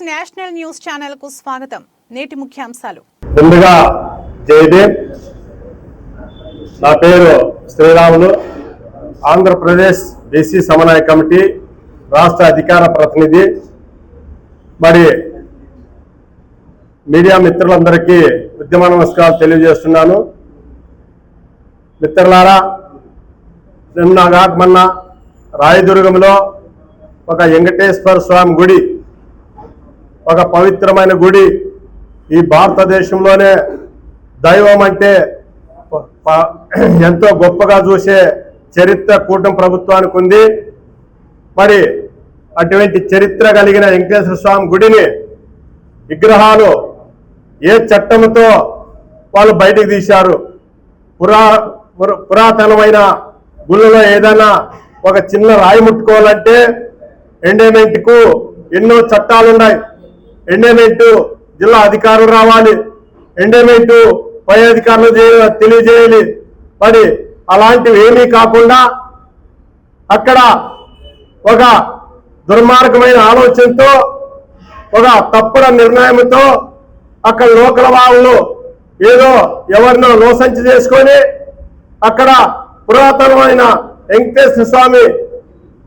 National news ఛానల్కు స్వాగతం. నేటి ముఖ్యాంశాలు. ముందుగా జయదేవ్ నా పేరు శ్రీరాములు. ఆంధ్రప్రదేశ్ బీసీ సమన్వయ కమిటీ రాష్ట్ర అధికార ప్రతినిధి. మరి మీడియా మిత్రులందరికీ ఉద్యమ నమస్కారాలు తెలియజేస్తున్నాను. మిత్రులారా నిన్న కాకమన్న రాయదుర్గంలో ఒక వెంకటేశ్వర స్వామి గుడి ఒక పవిత్రమైన గుడి ఈ భారతదేశంలోనే దైవం అంటే ఎంతో గొప్పగా చూసే చరిత్ర కూటమి ప్రభుత్వానికి ఉంది. మరి అటువంటి చరిత్ర కలిగిన వెంకటేశ్వర స్వామి గుడిని విగ్రహాలు ఏ చట్టంతో వాళ్ళు బయటికి తీశారు? పురా పురాతనమైన గుళ్ళలో ఏదైనా ఒక చిన్న రాయి ముట్టుకోవాలంటే ఎండేమెంట్కు ఎన్నో చట్టాలు ఉన్నాయి ఎండేమెంట్ జిల్లా అధికారులు రావాలి. ఎండేమెంట్ పై అధికారులు తెలియజేయాలి. మరి అలాంటివి ఏమీ కాకుండా అక్కడ ఒక దుర్మార్గమైన ఆలోచనతో ఒక తప్పుడు నిర్ణయంతో అక్కడ లోకల వాళ్ళు ఏదో ఎవరినో లోసంచి చేసుకొని అక్కడ పురాతనమైన వెంకటేశ్వర స్వామి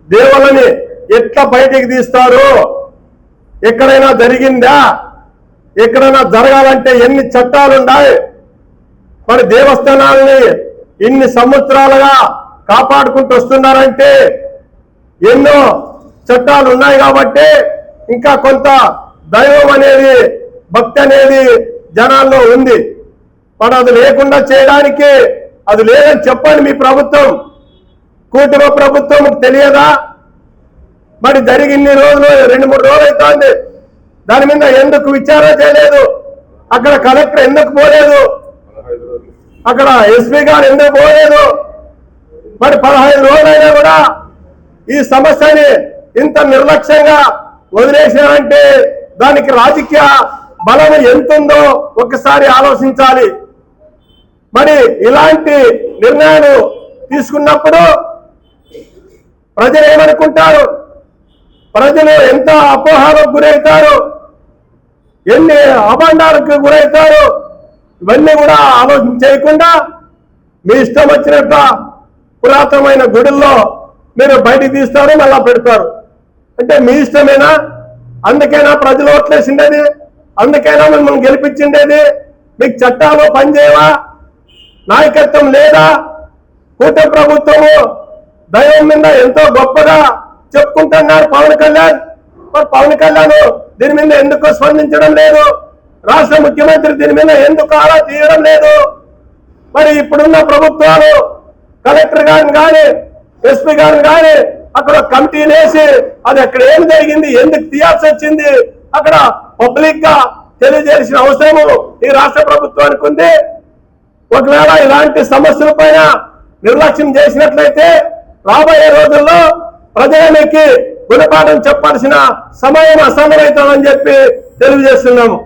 దేవులని ఎట్లా బయటికి తీస్తారు ఎక్కడైనా జరిగిందా? ఎక్కడైనా జరగాలంటే ఎన్ని చట్టాలున్నాయి మరి దేవస్థానాలని ఇన్ని సంవత్సరాలుగా కాపాడుకుంటూ వస్తున్నారంటే ఎన్నో చట్టాలు ఉన్నాయి కాబట్టి ఇంకా కొంత దైవం అనేది భక్తి అనేది జనాల్లో ఉంది. మరి అది లేకుండా చేయడానికి అది లేదని చెప్పండి మీ ప్రభుత్వం. కూటమి ప్రభుత్వం తెలియదా? మరి జరిగి ఇన్ని రోజులు రెండు మూడు రోజులు అవుతోంది దాని మీద ఎందుకు విచారణ చేయలేదు? అక్కడ కలెక్టర్ ఎందుకు పోలేదు? అక్కడ ఎస్పీ గారు ఎందుకు పోలేదు? మరి పదహైదు రోజులైనా కూడా ఈ సమస్యని ఇంత నిర్లక్ష్యంగా వదిలేసారంటే దానికి రాజకీయ బలం ఎంతుందో ఒకసారి ఆలోచించాలి. మరి ఇలాంటి నిర్ణయాలు తీసుకున్నప్పుడు ప్రజలు ఏమనుకుంటారు? ప్రజలు ఎంత అపోహాలకు గురవుతారు ఎన్ని అభండాలకు గురవుతారు ఇవన్నీ కూడా ఆలోచన చేయకుండా మీ ఇష్టం వచ్చినట్టు పురాతనమైన గుడుల్లో మీరు బయటికి తీస్తారు మళ్ళా పెడతారు. అంటే మీ ఇష్టమేనా? అందుకైనా ప్రజలు ఓట్లేసిండేది? అందుకైనా మిమ్మల్ని గెలిపించిండేది? మీకు చట్టాలు పనిచేయవా? నాయకత్వం లేదా? కూట ప్రభుత్వము దైవం మీద ఎంతో గొప్పగా చెప్పుకుంటున్నారు పవన్ కళ్యాణ్. మరి పవన్ కళ్యాణ్ దీని మీద ఎందుకు స్పందించడం లేదు? రాష్ట్ర ముఖ్యమంత్రి దీని మీద ఎందుకు ఆరా తీయడం లేదు? మరి ఇప్పుడున్న ప్రభుత్వాలు కలెక్టర్ గారిని కానీ ఎస్పీ గారిని కానీ అక్కడ కమిటీ వేసి అది అక్కడ ఏం జరిగింది ఎందుకు తీయాల్సి వచ్చింది? అక్కడ పబ్లిక్గా తెలియజేసిన అవసరము ఈ రాష్ట్ర ప్రభుత్వానికి ఉంది. ఒకవేళ ఇలాంటి సమస్యల పైన నిర్లక్ష్యం చేసినట్లయితే రాబోయే రోజుల్లో ప్రజలకి గుణపాఠం చెప్పాల్సిన సమయం అసమవుతుందని చెప్పి తెలియజేస్తున్నాము.